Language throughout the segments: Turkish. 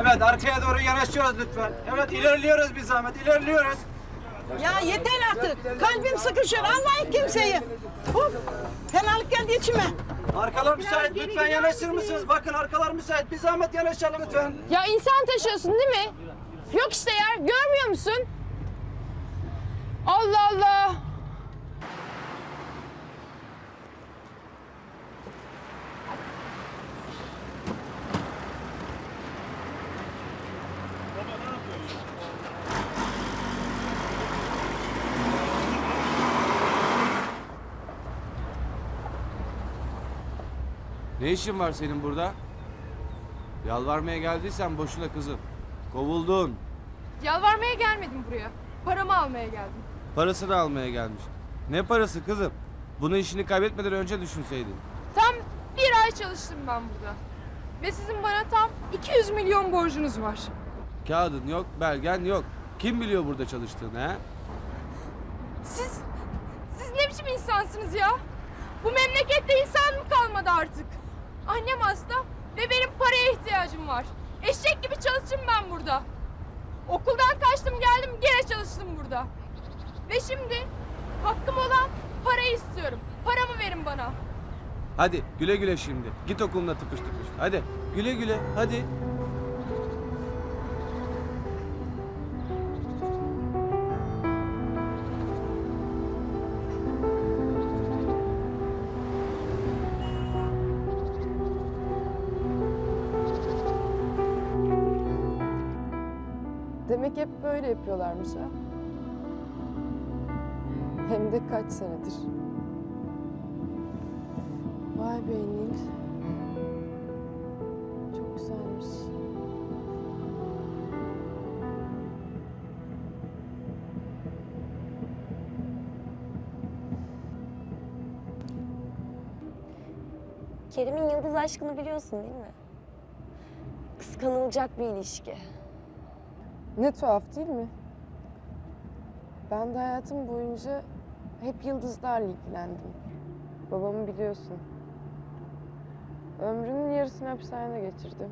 Evet arkaya doğru yanaşıyoruz lütfen. Evet ilerliyoruz bir zahmet ilerliyoruz. Ya yeter artık. Kalbim sıkışıyor. Almayın kimseyi. Uf, fenalık geldi içime. Arkalar müsait lütfen yanaşır mısınız? Bakın arkalar müsait bir zahmet yanaşalım lütfen. Ya insan taşıyorsun değil mi? Yok işte yer. Görmüyor musun? Allah Allah. Ne işin var senin burada? Yalvarmaya geldiysen boşuna kızım. Kovuldun. Yalvarmaya gelmedim buraya. Paramı almaya geldim. Parasını almaya gelmiş. Ne parası kızım? Bunu işini kaybetmeden önce düşünseydin. Tam bir ay çalıştım ben burada. Ve sizin bana tam 200 milyon borcunuz var. Kağıdın yok, belgen yok. Kim biliyor burada çalıştığını ha? Siz, siz ne biçim insansınız ya? Bu memlekette insan mı kalmadı artık? Annem hasta ve benim paraya ihtiyacım var. Eşek gibi çalıştım ben burada. Okuldan kaçtım geldim gene çalıştım burada. Ve şimdi hakkım olan parayı istiyorum. Paramı verin bana. Hadi güle güle şimdi. Git okuluna tıpış tıpış. Hadi güle güle hadi. Demek hep böyle yapıyorlarmış ha. Hem de kaç senedir. Vay be Nil. Çok güzelmiş. Kerim'in yıldız aşkını biliyorsun değil mi? Kıskanılacak bir ilişki. Ne tuhaf değil mi? Ben de hayatım boyunca hep yıldızlarla ilgilendim. Babamı biliyorsun. Ömrünün yarısını hapishanede geçirdi.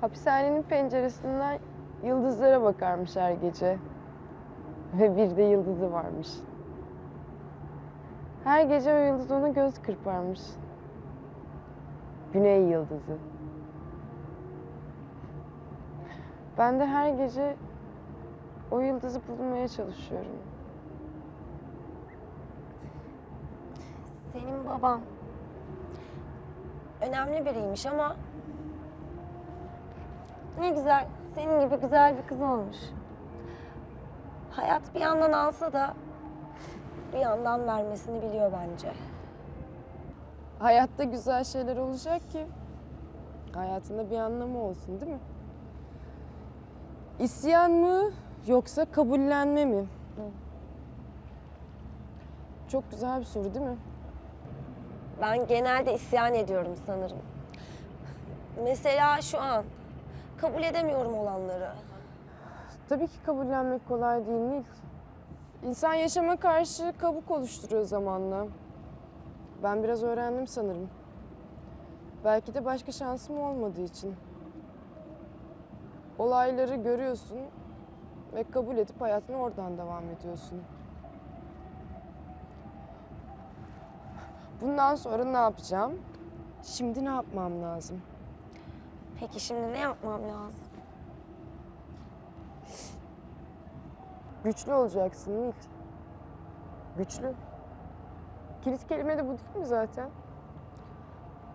Hapishanenin penceresinden yıldızlara bakarmış her gece. Ve bir de yıldızı varmış. Her gece o yıldız ona göz kırparmış. Güney yıldızı. Ben de her gece o yıldızı bulmaya çalışıyorum. Senin baban önemli biriymiş ama ne güzel senin gibi güzel bir kız olmuş. Hayat bir yandan alsa da bir yandan vermesini biliyor bence. Hayatta güzel şeyler olacak ki hayatında bir anlamı olsun değil mi? İsyan mı yoksa kabullenme mi? Çok güzel bir soru değil mi? Ben genelde isyan ediyorum sanırım. Mesela şu an kabul edemiyorum olanları. Tabii ki kabullenmek kolay değil Nil. İnsan yaşama karşı kabuk oluşturuyor zamanla. Ben biraz öğrendim sanırım. Belki de başka şansım olmadığı için. Olayları görüyorsun ve kabul edip hayatına oradan devam ediyorsun. Bundan sonra ne yapacağım? Şimdi ne yapmam lazım? Peki şimdi ne yapmam lazım? Güçlü olacaksın Nil. Güçlü. Kilit kelime de bu değil mi zaten?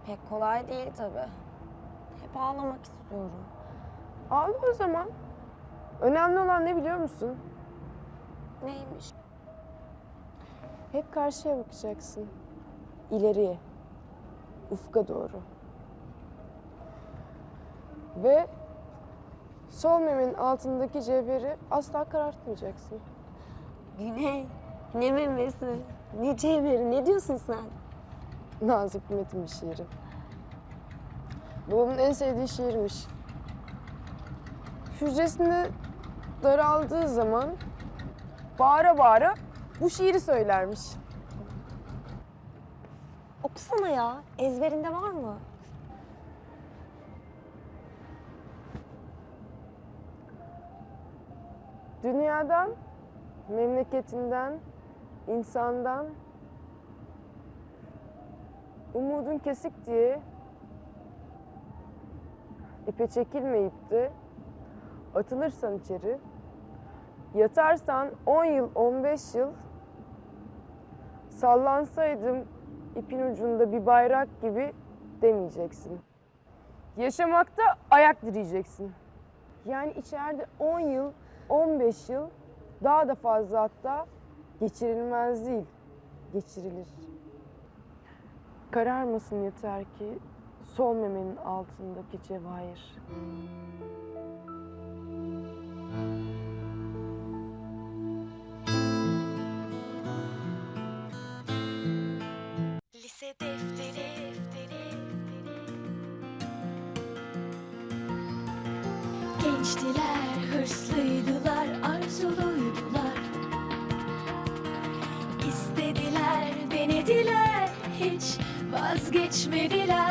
Pek kolay değil tabii. Hep ağlamak istiyorum. Ağla o zaman. Önemli olan ne biliyor musun? Neymiş? Hep karşıya bakacaksın. İleriye. Ufka doğru. Ve sol memenin altındaki cevheri asla karartmayacaksın. Güney, ne memesi, ne cevheri, ne diyorsun sen? Nazım Hikmet'in bir şiiri. Babamın en sevdiği şiirmiş hücresinde daraldığı zaman bağıra bağıra bu şiiri söylermiş. Okusana ya. Ezberinde var mı? Dünyadan, memleketinden, insandan umudun kesik diye ipe çekilmeyip de atılırsan içeri, yatarsan 10 yıl, 15 yıl sallansaydım ipin ucunda bir bayrak gibi demeyeceksin. Yaşamakta ayak direyeceksin. Yani içeride 10 yıl, 15 yıl daha da fazla hatta geçirilmez değil, geçirilir. Kararmasın yeter ki sol memenin altındaki cevahir. Gençtiler, hırslıydılar, arzuluydular. İstediler, denediler, hiç vazgeçmediler